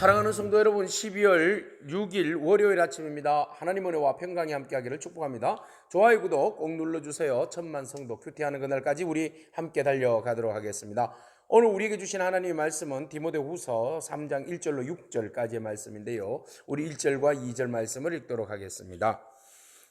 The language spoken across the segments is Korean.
사랑하는 성도 여러분, 12월 6일 월요일 아침입니다. 하나님 은혜와 평강이 함께하기를 축복합니다. 좋아요, 구독 꼭 눌러주세요. 천만 성도 큐티하는 그날까지 우리 함께 달려가도록 하겠습니다. 오늘 우리에게 주신 하나님의 말씀은 디모데후서 3장 1절로 6절까지의 말씀인데요. 우리 1절과 2절 말씀을 읽도록 하겠습니다.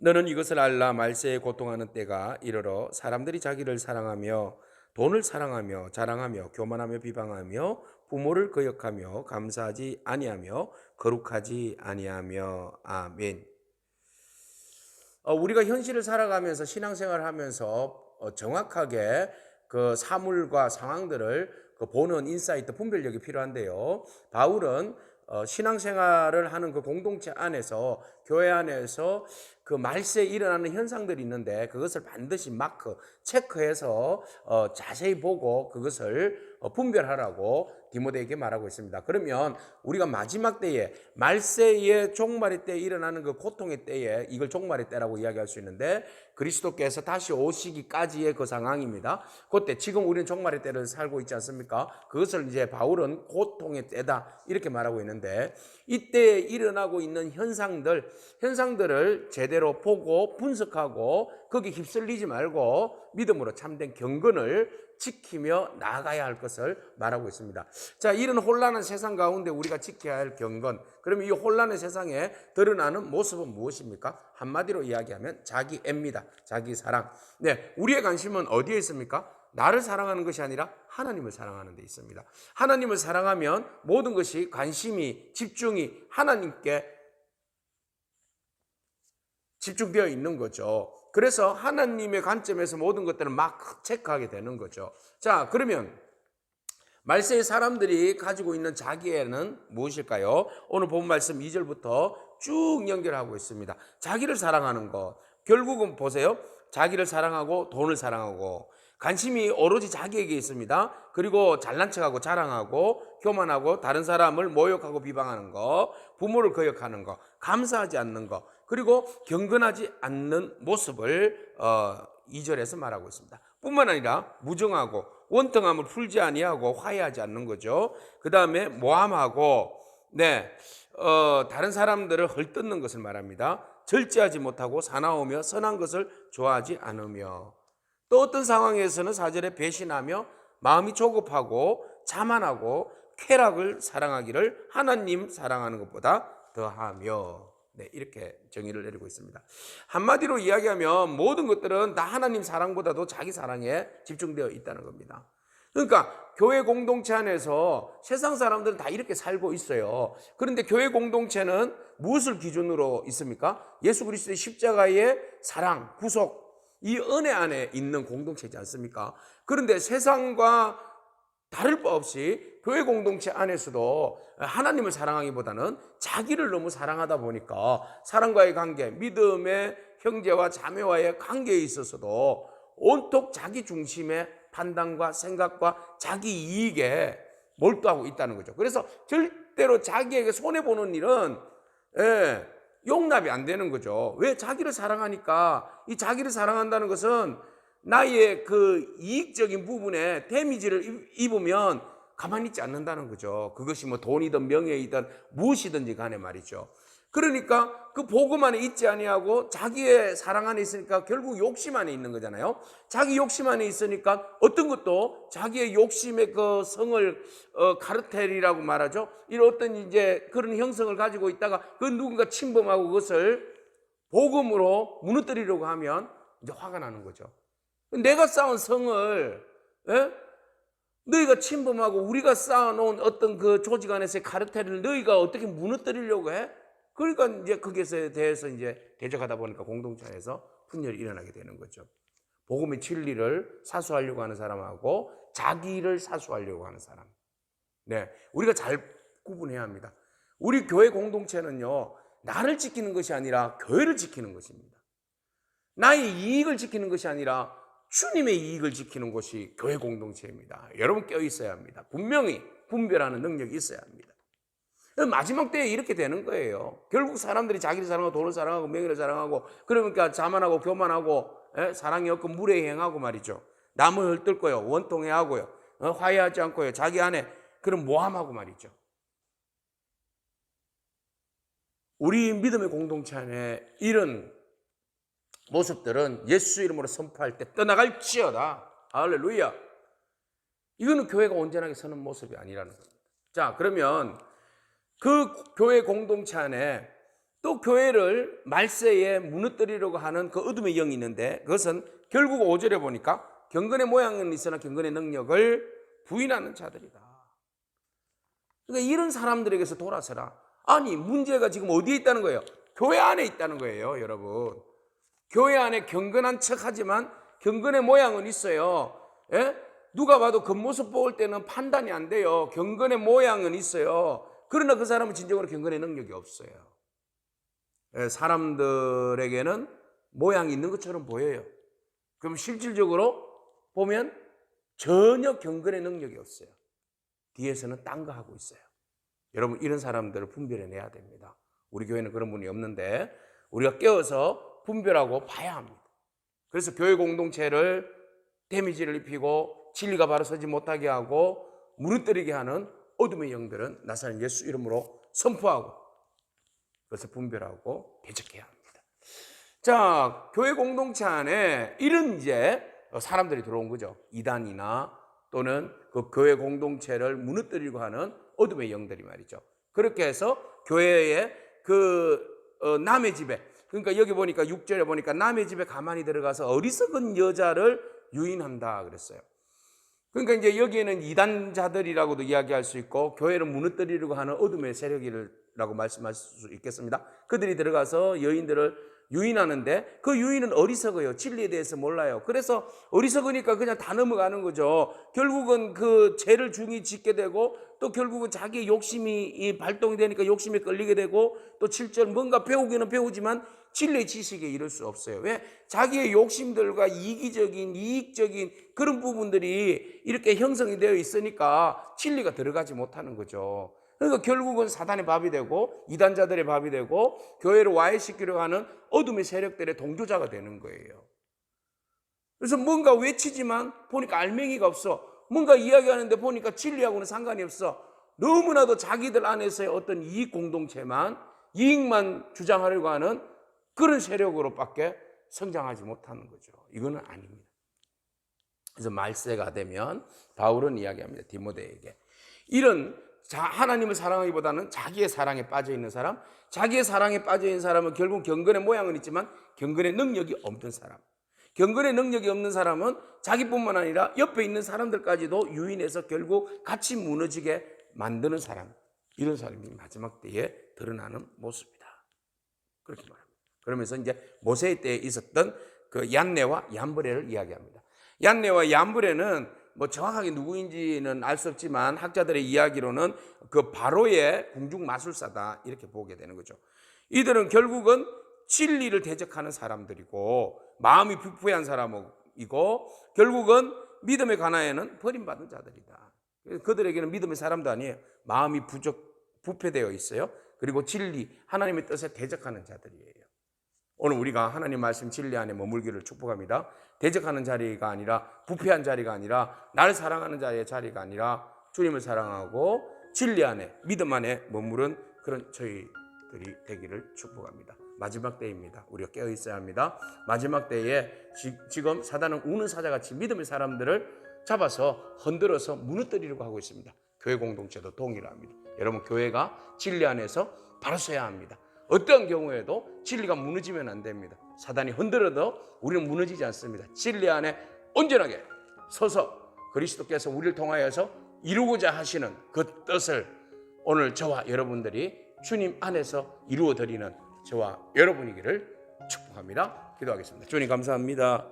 너는 이것을 알라 말세에 고통하는 때가 이르러 사람들이 자기를 사랑하며 돈을 사랑하며 자랑하며 교만하며 비방하며 부모를 거역하며 감사하지 아니하며 거룩하지 아니하며 아멘. 어, 우리가 현실을 살아가면서 신앙생활을 하면서 어, 정확하게 그 사물과 상황들을 그 보는 인사이트 분별력이 필요한데요. 바울은 어, 신앙생활을 하는 그 공동체 안에서 교회 안에서 그 말세에 일어나는 현상들이 있는데 그것을 반드시 마크 체크해서 어, 자세히 보고 그것을 어, 분별하라고 디모데에게 말하고 있습니다. 그러면 우리가 마지막 때에 말세의 종말의 때에 일어나는 그 고통의 때에 이걸 종말의 때라고 이야기할 수 있는데 그리스도께서 다시 오시기까지의 그 상황입니다. 그때 지금 우리는 종말의 때를 살고 있지 않습니까? 그것을 이제 바울은 고통의 때다 이렇게 말하고 있는데 이때에 일어나고 있는 현상들 현상들을 제대로 보고 분석하고 거기 휩쓸리지 말고 믿음으로 참된 경건을 지키며 나아가야 할 것을 말하고 있습니다. 자, 이런 혼란한 세상 가운데 우리가 지켜야 할 경건. 그러면 이 혼란의 세상에 드러나는 모습은 무엇입니까? 한마디로 이야기하면 자기 애입니다. 자기 사랑. 네, 우리의 관심은 어디에 있습니까? 나를 사랑하는 것이 아니라 하나님을 사랑하는 데 있습니다. 하나님을 사랑하면 모든 것이 관심이 집중이 하나님께 집중되어 있는 거죠. 그래서 하나님의 관점에서 모든 것들을 막 체크하게 되는 거죠. 자, 그러면 말세의 사람들이 가지고 있는 자기애는 무엇일까요? 오늘 본 말씀 2절부터 쭉 연결하고 있습니다. 자기를 사랑하는 것. 결국은 보세요. 자기를 사랑하고 돈을 사랑하고 관심이 오로지 자기에게 있습니다. 그리고 잘난 척하고 자랑하고 교만하고 다른 사람을 모욕하고 비방하는 거, 부모를 거역하는 거, 감사하지 않는 거, 그리고 경건하지 않는 모습을 어, 2절에서 말하고 있습니다. 뿐만 아니라 무정하고 원통함을 풀지 아니하고 화해하지 않는 거죠. 그 다음에 모함하고 네 어, 다른 사람들을 헐뜯는 것을 말합니다. 절제하지 못하고 사나우며 선한 것을 좋아하지 않으며 또 어떤 상황에서는 사절에 배신하며 마음이 조급하고 자만하고 쾌락을 사랑하기를 하나님 사랑하는 것보다 더하며 네, 이렇게 정의를 내리고 있습니다. 한마디로 이야기하면 모든 것들은 다 하나님 사랑보다도 자기 사랑에 집중되어 있다는 겁니다. 그러니까 교회 공동체 안에서 세상 사람들은 다 이렇게 살고 있어요. 그런데 교회 공동체는 무엇을 기준으로 있습니까? 예수 그리스도의 십자가의 사랑, 구속, 이 은혜 안에 있는 공동체지 않습니까? 그런데 세상과 다를 바 없이 교회 공동체 안에서도 하나님을 사랑하기보다는 자기를 너무 사랑하다 보니까 사랑과의 관계, 믿음의 형제와 자매와의 관계에 있어서도 온통 자기 중심의 판단과 생각과 자기 이익에 몰두하고 있다는 거죠. 그래서 절대로 자기에게 손해보는 일은 예, 용납이 안 되는 거죠. 왜 자기를 사랑하니까 이 자기를 사랑한다는 것은 나의 그 이익적인 부분에 데미지를 입으면 가만히 있지 않는다는 거죠. 그것이 뭐 돈이든 명예이든 무엇이든지 간에 말이죠. 그러니까 그 복음 안에 있지 아니하고 자기의 사랑 안에 있으니까 결국 욕심 안에 있는 거잖아요. 자기 욕심 안에 있으니까 어떤 것도 자기의 욕심의 그 성을 어, 카르텔이라고 말하죠. 이런 어떤 이제 그런 형성을 가지고 있다가 그 누군가 침범하고 그것을 복음으로 무너뜨리려고 하면 이제 화가 나는 거죠. 내가 쌓은 성을 예? 너희가 침범하고 우리가 쌓아놓은 어떤 그 조직 안에서의 카르텔을 너희가 어떻게 무너뜨리려고 해? 그러니까 이제 거기에 대해서 이제 대적하다 보니까 공동체에서 분열이 일어나게 되는 거죠. 복음의 진리를 사수하려고 하는 사람하고 자기를 사수하려고 하는 사람. 네. 우리가 잘 구분해야 합니다. 우리 교회 공동체는요, 나를 지키는 것이 아니라 교회를 지키는 것입니다. 나의 이익을 지키는 것이 아니라 주님의 이익을 지키는 것이 교회 공동체입니다. 여러분 껴 있어야 합니다. 분명히 분별하는 능력이 있어야 합니다. 마지막 때에 이렇게 되는 거예요. 결국 사람들이 자기를 사랑하고 돈을 사랑하고 명예를 사랑하고 그러니까 자만하고 교만하고 에? 사랑이 없고 물에 행하고 말이죠. 남을 헐뜯고요. 원통해 하고요. 어? 화해하지 않고요. 자기 안에 그런 모함하고 말이죠. 우리 믿음의 공동체 안에 이런 모습들은 예수 이름으로 선포할 때 떠나갈지어다. 할렐루야. 이거는 교회가 온전하게 서는 모습이 아니라는 겁니다. 자, 그러면 그 교회 공동체 안에 또 교회를 말세에 무너뜨리려고 하는 그 어둠의 영이 있는데 그것은 결국 5절에 보니까 경건의 모양은 있으나 경건의 능력을 부인하는 자들이다. 그러니까 이런 사람들에게서 돌아서라. 아니, 문제가 지금 어디에 있다는 거예요? 교회 안에 있다는 거예요, 여러분. 교회 안에 경건한 척 하지만 경건의 모양은 있어요. 예? 누가 봐도 겉모습 볼 때는 판단이 안 돼요. 경건의 모양은 있어요. 그러나 그 사람은 진정으로 경건의 능력이 없어요. 예, 사람들에게는 모양이 있는 것처럼 보여요. 그럼 실질적으로 보면 전혀 경건의 능력이 없어요. 뒤에서는 딴 거 하고 있어요. 여러분 이런 사람들을 분별해내야 됩니다. 우리 교회는 그런 분이 없는데 우리가 깨어서 분별하고 봐야 합니다. 그래서 교회 공동체를 데미지를 입히고 진리가 바로 서지 못하게 하고 무너뜨리게 하는 어둠의 영들은 나사는 예수 이름으로 선포하고 그것을 분별하고 대적해야 합니다. 자, 교회 공동체 안에 이런 이제 사람들이 들어온 거죠. 이단이나 또는 그 교회 공동체를 무너뜨리고 하는 어둠의 영들이 말이죠. 그렇게 해서 교회의 그 어, 남의 집에 그러니까 여기 보니까 6절에 보니까 남의 집에 가만히 들어가서 어리석은 여자를 유인한다 그랬어요. 그러니까 이제 여기에는 이단자들이라고도 이야기할 수 있고 교회를 무너뜨리려고 하는 어둠의 세력이라고 말씀할 수 있겠습니다. 그들이 들어가서 여인들을 유인하는데 그 유인은 어리석어요. 진리에 대해서 몰라요. 그래서 어리석으니까 그냥 다 넘어가는 거죠. 결국은 그 죄를 중히 짓게 되고 또 결국은 자기의 욕심이 이 발동이 되니까 욕심에 끌리게 되고 또 7절 뭔가 배우기는 배우지만 진리의 지식에 이를 수 없어요. 왜? 자기의 욕심들과 이기적인 이익적인 그런 부분들이 이렇게 형성이 되어 있으니까 진리가 들어가지 못하는 거죠. 그러니까 결국은 사단의 밥이 되고 이단자들의 밥이 되고 교회를 와해시키려 하는 어둠의 세력들의 동조자가 되는 거예요. 그래서 뭔가 외치지만 보니까 알맹이가 없어. 뭔가 이야기하는데 보니까 진리하고는 상관이 없어. 너무나도 자기들 안에서의 어떤 이익 공동체만 이익만 주장하려고 하는 그런 세력으로밖에 성장하지 못하는 거죠. 이거는 아닙니다. 그래서 말세가 되면 바울은 이야기합니다. 디모데에게 이런 자, 하나님을 사랑하기보다는 자기의 사랑에 빠져 있는 사람, 자기의 사랑에 빠져 있는 사람은 결국 경건의 모양은 있지만 경건의 능력이 없는 사람. 경건의 능력이 없는 사람은 자기뿐만 아니라 옆에 있는 사람들까지도 유인해서 결국 같이 무너지게 만드는 사람. 이런 사람이 마지막 때에 드러나는 모습이다. 그렇게 말합니다. 그러면서 이제 모세의 때에 있었던 그 얀네와 얀브레를 이야기합니다. 얀네와 얀브레는 뭐 정확하게 누구인지는 알 수 없지만 학자들의 이야기로는 그 바로의 궁중 마술사다 이렇게 보게 되는 거죠. 이들은 결국은 진리를 대적하는 사람들이고 마음이 부패한 사람이고 결국은 믿음의 가나에는 버림받은 자들이다. 그들에게는 믿음의 사람도 아니에요. 마음이 부족 부패되어 있어요. 그리고 진리 하나님의 뜻에 대적하는 자들이에요. 오늘 우리가 하나님 말씀 진리 안에 머물기를 축복합니다. 대적하는 자리가 아니라 부패한 자리가 아니라 나를 사랑하는 자의 자리가 아니라 주님을 사랑하고 진리 안에 믿음 안에 머무른 그런 저희들이 되기를 축복합니다. 마지막 때입니다. 우리가 깨어 있어야 합니다. 마지막 때에 지, 금 사단은 우는 사자같이 믿음의 사람들을 잡아서 흔들어서 무너뜨리려고 하고 있습니다. 교회 공동체도 동일합니다. 여러분 교회가 진리 안에서 바로 서야 합니다. 어떤 경우에도 진리가 무너지면 안 됩니다. 사단이 흔들어도 우리는 무너지지 않습니다. 진리 안에 온전하게 서서 그리스도께서 우리를 통하여서 이루고자 하시는 그 뜻을 오늘 저와 여러분들이 주님 안에서 이루어 드리는 저와 여러분이기를 축복합니다. 기도하겠습니다. 주님 감사합니다.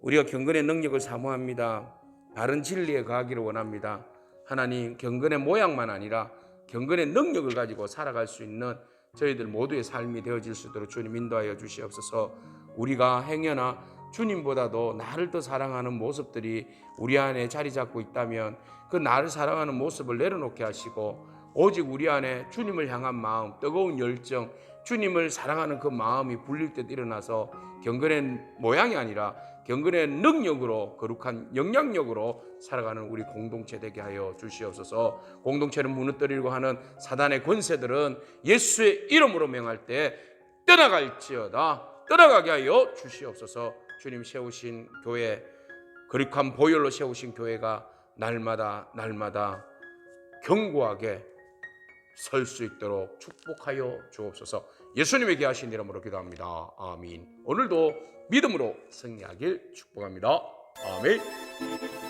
우리가 경건의 능력을 사모합니다. 바른 진리에 가기를 원합니다. 하나님 경건의 모양만 아니라 경건의 능력을 가지고 살아갈 수 있는 저희들 모두의 삶이 되어질 수 있도록 주님 인도하여 주시옵소서. 우리가 행여나 주님보다도 나를 더 사랑하는 모습들이 우리 안에 자리 잡고 있다면 그 나를 사랑하는 모습을 내려놓게 하시고 오직 우리 안에 주님을 향한 마음, 뜨거운 열정, 주님을 사랑하는 그 마음이 불릴 때 일어나서 경건의 모양이 아니라 경건의 능력으로 거룩한 영향력으로 살아가는 우리 공동체 되게 하여 주시옵소서. 공동체를 무너뜨리려고 하는 사단의 권세들은 예수의 이름으로 명할 때 떠나갈지어다. 떠나가게 하여 주시옵소서. 주님 세우신 교회 거룩한 보혈로 세우신 교회가 날마다 날마다 견고하게 설 수 있도록 축복하여 주옵소서. 예수님의 귀하신 이름으로 기도합니다. 아멘. 오늘도 믿음으로 승리하길 축복합니다. 아멘.